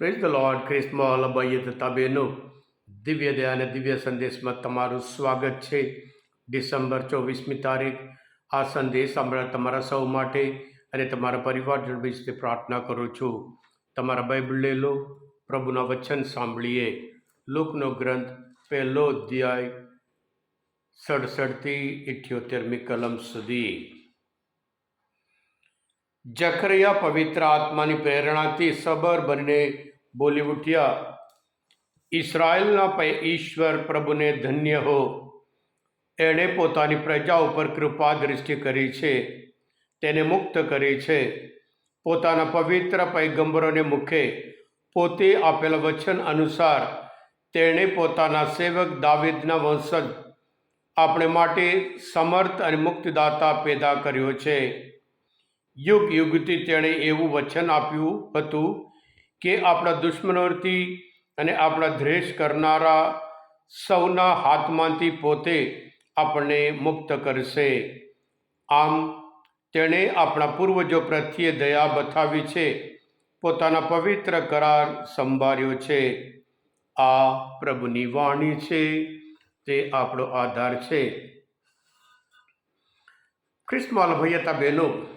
Praise the lord ખ્રિસ્મોલ અભય તથા બહેનો દિવ્ય દયા અને દિવ્ય સંદેશમાં તમારું સ્વાગત છે ડિસેમ્બર ચોવીસમી તારીખ આ સંદેશ હમણાં તમારા સૌ માટે અને તમારા પરિવારજન વિશે પ્રાર્થના કરું છું તમારા બાઇબલ લઈ લો પ્રભુના વચન સાંભળીએ લોકનો ગ્રંથ પહેલો અધ્યાય સડસઠથી ઇઠ્યોતેરમી કલમ સુધી જખરિયા પવિત્ર આત્માની પ્રેરણાથી સબર બનીને બોલી ઉઠ્યા, ઈસરાયેલના પૈ ઈશ્વર પ્રભુને ધન્ય હો. એણે પોતાની પ્રજા ઉપર કૃપા દૃષ્ટિ કરી છે. તેને મુક્ત કરી છે. પોતાના પવિત્ર પૈગંબરોને મુખે પોતે આપેલા વચન અનુસાર તેણે પોતાના સેવક દાવિદના વંશજ આપણે માટે સમર્થ અને મુક્તિદાતા પેદા કર્યો છે. યુગ યુગથી તેણે એવું વચન આપ્યું હતું કે આપણા દુશ્મનોથી અને આપણા દ્વેષ કરનારા સૌના હાથમાંથી પોતે આપણને મુક્ત કરશે. આમ, તેણે આપણા પૂર્વજો પ્રત્યે દયા બતાવી છે. પોતાના પવિત્ર કરાર સંભાળ્યો છે. આ પ્રભુની વાણી છે. તે આપણો આધાર છે. ખ્રિસ્મોલ ભૈયતા બહેનો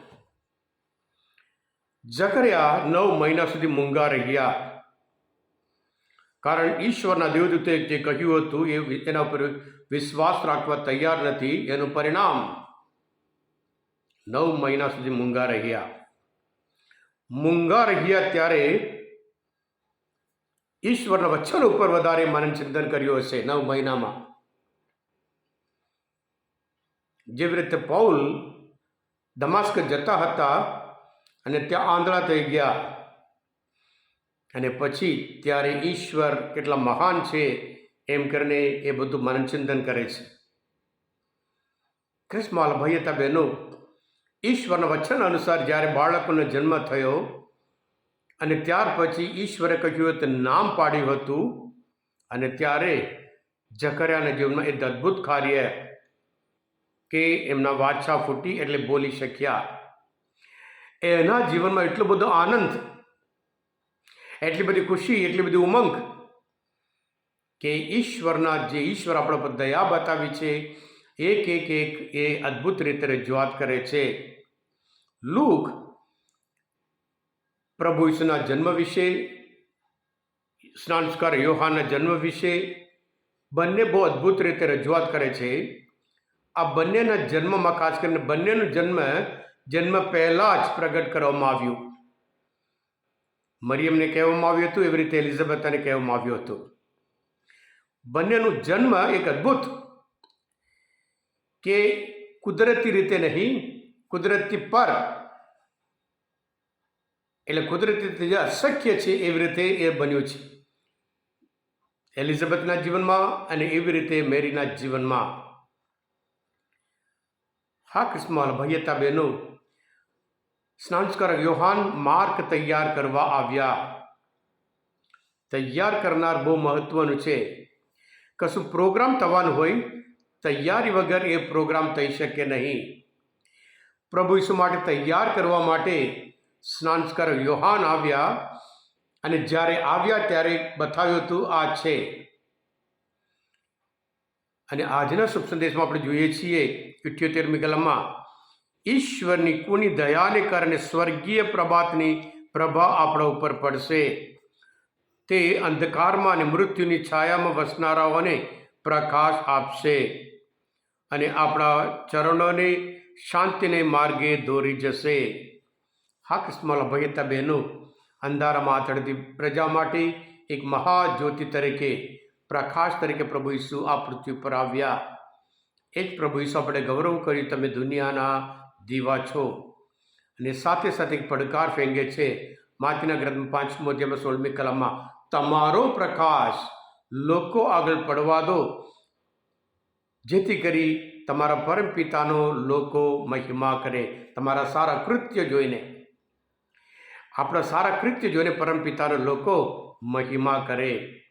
જકરિયા નવ મહિના સુધી મૂંગા રહ્યા. કારણ ઈશ્વરના દેવદૂતે જે કહ્યું હતું, એ એના ઉપર વિશ્વાસ રાખવા તૈયાર નથી, એનું પરિણામ નવ મહિના સુધી મૂંગા રહ્યા. મૂંગા રહ્યા ત્યારે ઈશ્વરના વચન ઉપર વધારે મનન ચિંતન કર્યું હશે નવ મહિનામાં. જેવી રીતે પૌલ દમાસ્ક જતા હતા અને ત્યાં આંધળા થઈ ગયા. અને પછી ત્યારે ઈશ્વર કેટલા મહાન છે એમ કરીને એ બધું મનચિંતન કરે છે. ક્રિસ્માલ ભૈયતા બહેનો, ઈશ્વરના વચન અનુસાર જ્યારે બાળકોનો જન્મ થયો અને ત્યાર પછી ઈશ્વરે કહ્યું હતું, નામ પાડ્યું હતું. અને ત્યારે જકરિયાના જીવનમાં એક અદ્ભુત કાર્ય કે એમના વાછા ફૂટી એટલે બોલી શક્યા. એના જીવનમાં એટલો બધો આનંદ, એટલી બધી ખુશી, એટલી બધી ઉમંગ કે ઈશ્વરના જે ઈશ્વર આપણા પર દયા બતાવી છે, એક એક એક એ અદ્ભુત રીતે રજૂઆત કરે છે. લૂક પ્રભુ ઈસુના જન્મ વિશે, સ્નાનસ્કાર યોહાના જન્મ વિશે, બંને બહુ અદ્ભુત રીતે રજૂઆત કરે છે. આ બંનેના જન્મમાં, ખાસ કરીને બંનેનો જન્મ જન્મ પહેલાં જ પ્રગટ કરવામાં આવ્યું. મરિયમને કહેવામાં આવ્યું હતું, એવી રીતે એલિઝાબેથને કહેવામાં આવ્યું હતું. બંનેનું જન્મ એક અદ્ભુત કે કુદરતી રીતે નહીં, કુદરતી પર. એટલે કુદરતી રીતે જે અશક્ય છે, એવી રીતે એ બન્યું છે. એલિઝાબેથના જીવનમાં અને એવી રીતે મેરીના જીવનમાં. હા, કૃષ્ણ ભૈયતા બહેનો સ્નાનસ્કાર યોહાન માર્ક તૈયાર કરવા આવ્યા. તૈયાર કરનાર બહુ મહત્વનું છે. કશું પ્રોગ્રામ થવાનું હોય, તૈયારી વગર એ પ્રોગ્રામ થઈ શકે નહીં. પ્રભુ ઈસુ માટે તૈયાર કરવા માટે સ્નાનસ્કાર યોહાન આવ્યા અને જ્યારે આવ્યા ત્યારે બતાવ્યું હતું, આ છે. અને આજના શુભ સંદેશમાં આપણે જોઈએ છીએ ઇઠ્યોતેરમી કલમમાં ઈશ્વરની કુની દયાને કારણે સ્વર્ગીય પ્રભાતની પ્રભા આપણા ઉપર પડશે. તે અંધકારમાં અને મૃત્યુની છાયામાં વસનારાઓને પ્રકાશ આપશે. અને આપણા ચરણોને શાંતિને માર્ગે દોરી જશે. હા કિસ્મલ ભયતા બહેનો, અંધારામાં આથડતી પ્રજા માટે એક મહાજ્યોતિ તરીકે, પ્રકાશ તરીકે પ્રભુ ઈસુ આ પૃથ્વી પર આવ્યા. એ જ પ્રભુ ઈસુ આપણે ગૌરવ કર્યું તમે દુનિયાના દીવા છો. અને સાથે સાથે પડકાર ફેંગે છે. માતીના ગ્રંથ પાંચમો અધ્યાયમાં સોળમી કલામાં, તમારો પ્રકાશ લોકો આગળ પડવા દો. જેથી કરી તમારા પરમ પિતાનો લોકો મહિમા કરે. તમારા સારા કૃત્ય જોઈને. આપણા સારા કૃત્ય જોઈને પરમ પિતાનો લોકો મહિમા કરે.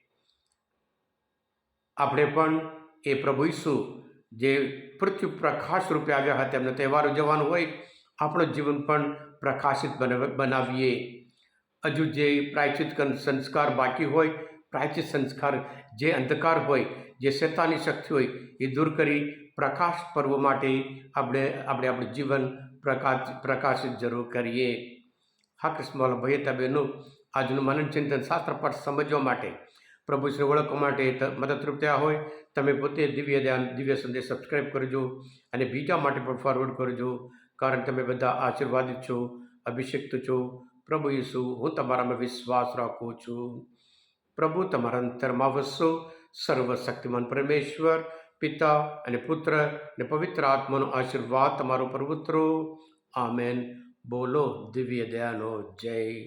આપણે પણ એ પ્રભુ ઈસુ, જે પૃથ્વી પ્રકાશ રૂપે આવ્યા હતા. એમનો તહેવાર ઉજવવાનો હોય, આપણું જીવન પણ પ્રકાશિત બનાવીએ. હજુ જે પ્રાયચિત સંસ્કાર બાકી હોય પ્રાયચિત સંસ્કાર જે અંધકાર હોય, જે શેતાની શક્તિ હોય, એ દૂર કરી પ્રકાશ પર્વ માટે આપણે આપણે આપણું જીવન પ્રકાશ, પ્રકાશિત જરૂર કરીએ. હા કૃષ્ણવાલા ભાઈ તબેનું આજનું મનન ચિંતન શાસ્ત્ર પર સમજવા માટે પ્રભુશ્રી ઓળખવા માટે મદદરૂપ થયા હોય, તમે પોતે દિવ્ય ધ્યાન, દિવ્ય સંદેશ સબસ્ક્રાઈબ કરજો અને બીજા માટે પણ ફોરવર્ડ કરજો, કારણ તમે બધા આશીર્વાદિત છો, અભિષિક્ત છો. પ્રભુ ઈસુ, હું તમારામાં વિશ્વાસ રાખું છું. પ્રભુ, તમારા અંતરમાં વસો. સર્વશક્તિમાન પરમેશ્વર, પિતા અને પુત્ર અને પવિત્ર આત્માનો આશીર્વાદ તમારો પર ઉતરો. આમેન. બોલો, દિવ્ય દયાનો જય.